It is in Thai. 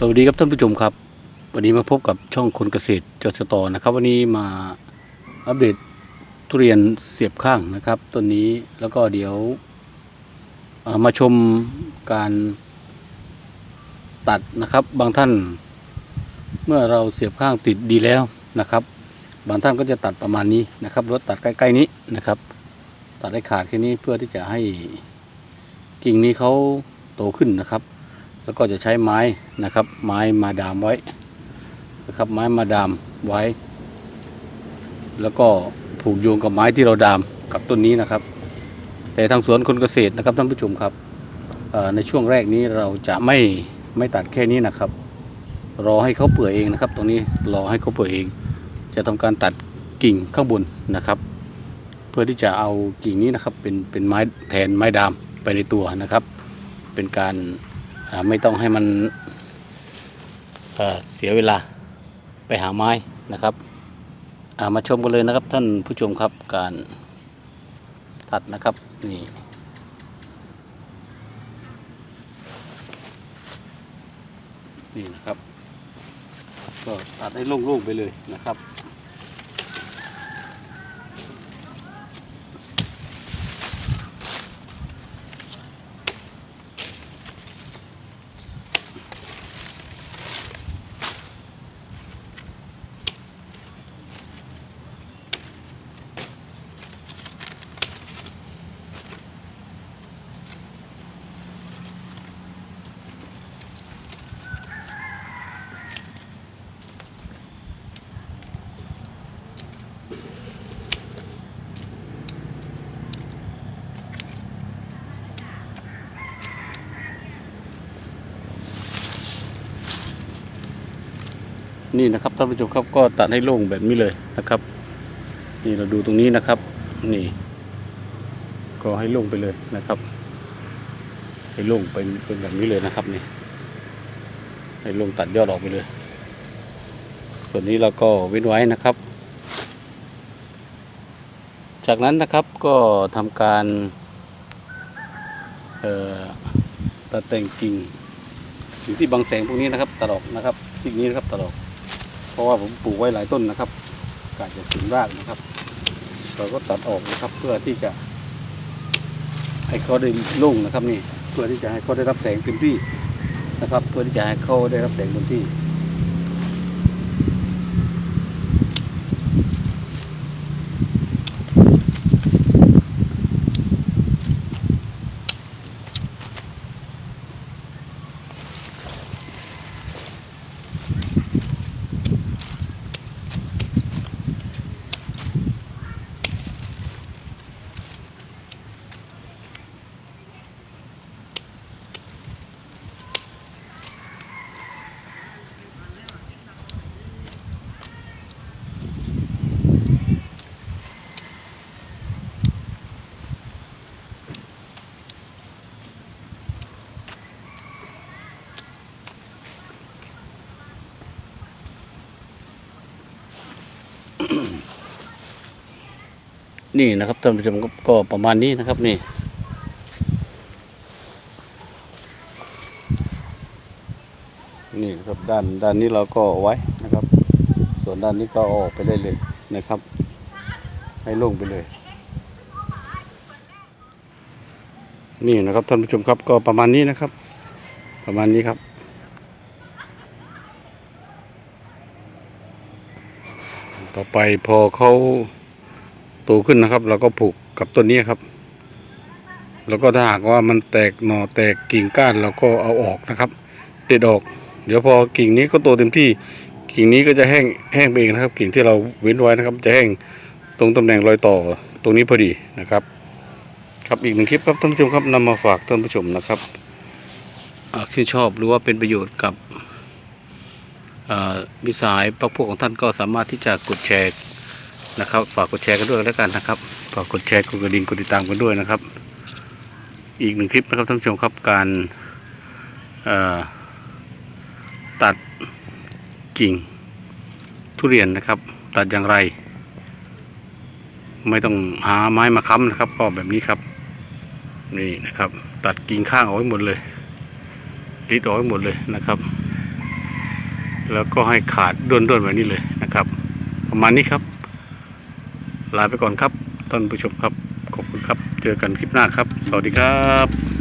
สวัสดีครับท่านผู้ชมครับ วันนี้มาพบกับช่องคนเกษตรจชตนะครับ วันนี้มาอัปเดตทุเรียนเสียบข้างนะครับต้นนี้แล้วก็เดี๋ยวมาชมการตัดนะครับ บางท่าน เมื่อเราเสียบข้างติดดีแล้วนะครับ บางท่านก็จะตัดประมาณนี้นะครับรถตัดใกล้ๆนี้นะครับ ตัดให้ขาดแค่นี้เพื่อที่จะให้กิ่งนี้เขาโตขึ้นนะครับ แล้วก็จะใช้ไม้นะครับ ไม้มาดามไว้นะครับ ไม้มาดามไว้ แล้วก็ผูกโยงกับไม้ที่เราดามกับต้นนี้นะครับ แต่ทางสวนคนเกษตรนะครับท่านผู้ชมครับในช่วงแรกนี้เราจะไม่ไม่ตัดแค่นี้นะครับ รอให้เขาเปื่อยเองนะครับ ตรงนี้รอให้เขาเปื่อยเอง จะทำการตัดกิ่งข้างบนนะครับ เพื่อที่จะเอากิ่งนี้นะครับเป็นเป็นไม้แทนไม้ดามไปในตัวนะครับ เป็นการ ไม่ต้องให้มันเเสียเวลาไปหาไม้นะครับามาชมกันเลยนะครับท่านผู้ชมครับการตัดนะครับนี่นี่นะครับ ก็ตัดให้โล่งๆไปเลยนะครับ นี่นะครับท่านผู้ชมครับก็ตัดให้โล่งแบบนี้เลยนะครับ นี่เราดูตรงนี้นะครับ นี่ ก็ให้โล่งไปเลยนะครับ ให้โล่งเป็นเป็นแบบนี้เลยนะครับนี่ ให้โล่งตัดยอดออกไปเลย ส่วนนี้เราก็เว้นไว้นะครับ จากนั้นนะครับก็ทำการตัดแต่งกิ่งสิ่งที่บังแสงพวกนี้นะครับตัดออกนะครับ สิ่งนี้นะครับตัดออก ราะว่าผมปลูกไว้หลายต้นนะครับกาจะสูงรากนะครับ เราก็ตัดออกนะครับเพื่อที่จะ ให้เขาได้โล่งนะครับนี่เพื่อที่จะให้เขาได้รับแสงเต็มที่นะครับ เพื่อที่จะให้เขาได้รับแสงเต็มที่ นี่นะครับท่านผู้ชมครับก็ประมาณนี้นะครับนี่ นี่นครับด้านด้านนี้เราก็ไว้นะครับ ส่วนด้านนี้ก็ออกไปได้เลยนะครับ ให้ล่งไปเลย นี่นะครับท่านผู้ชมครับก็ประมาณนี้นะครับ ประมาณนี้ครับ ต่อไปพอเขาโตขึ้นนะครับ เราก็ผูกกับต้นนี้ครับ แล้วก็ถ้าหากว่ามันแตกหน่อแตกกิ่งก้านเราก็เอาออกนะครับ เด็ดออก เดี๋ยวพอกิ่งนี้ก็โตเต็มที่กิ่งนี้ก็จะแห้งแห้งไปเองนะครับ กิ่งที่เราเว้นไว้นะครับ จะแห้งตรงตำแหน่งรอยต่อตรงนี้พอดีนะครับ ครับอีกหนึ่งคลิปครับท่านผู้ชมครับนำมาฝากท่านผู้ชมนะครับที่ชอบหรือว่าเป็นประโยชน์กับ มิสายพักพวกของท่านก็สามารถที่จะกดแชร์นะครับ ฝากกดแชร์กันด้วยแล้วกันนะครับ ฝากกดแชร์กดกระดิ่งกดติดตามกันด้วยนะครับ อีกหนึ่งคลิปนะครับท่านผู้ชมครับการตัดกิ่งทุเรียนนะครับ ตัดอย่างไร ไม่ต้องหาไม้มาค้ำนะครับ ก็แบบนี้ครับนี่นะครับ ตัดกิ่งข้างออกให้หมดเลยริดออกให้หมดเลยนะครับ แล้วก็ให้ขาดด้วนๆแบบนี้เลยนะครับ ประมาณนี้ครับ ลาไปก่อนครับท่านผู้ชมครับ ขอบคุณครับ เจอกันคลิปหน้าครับ สวัสดีครับ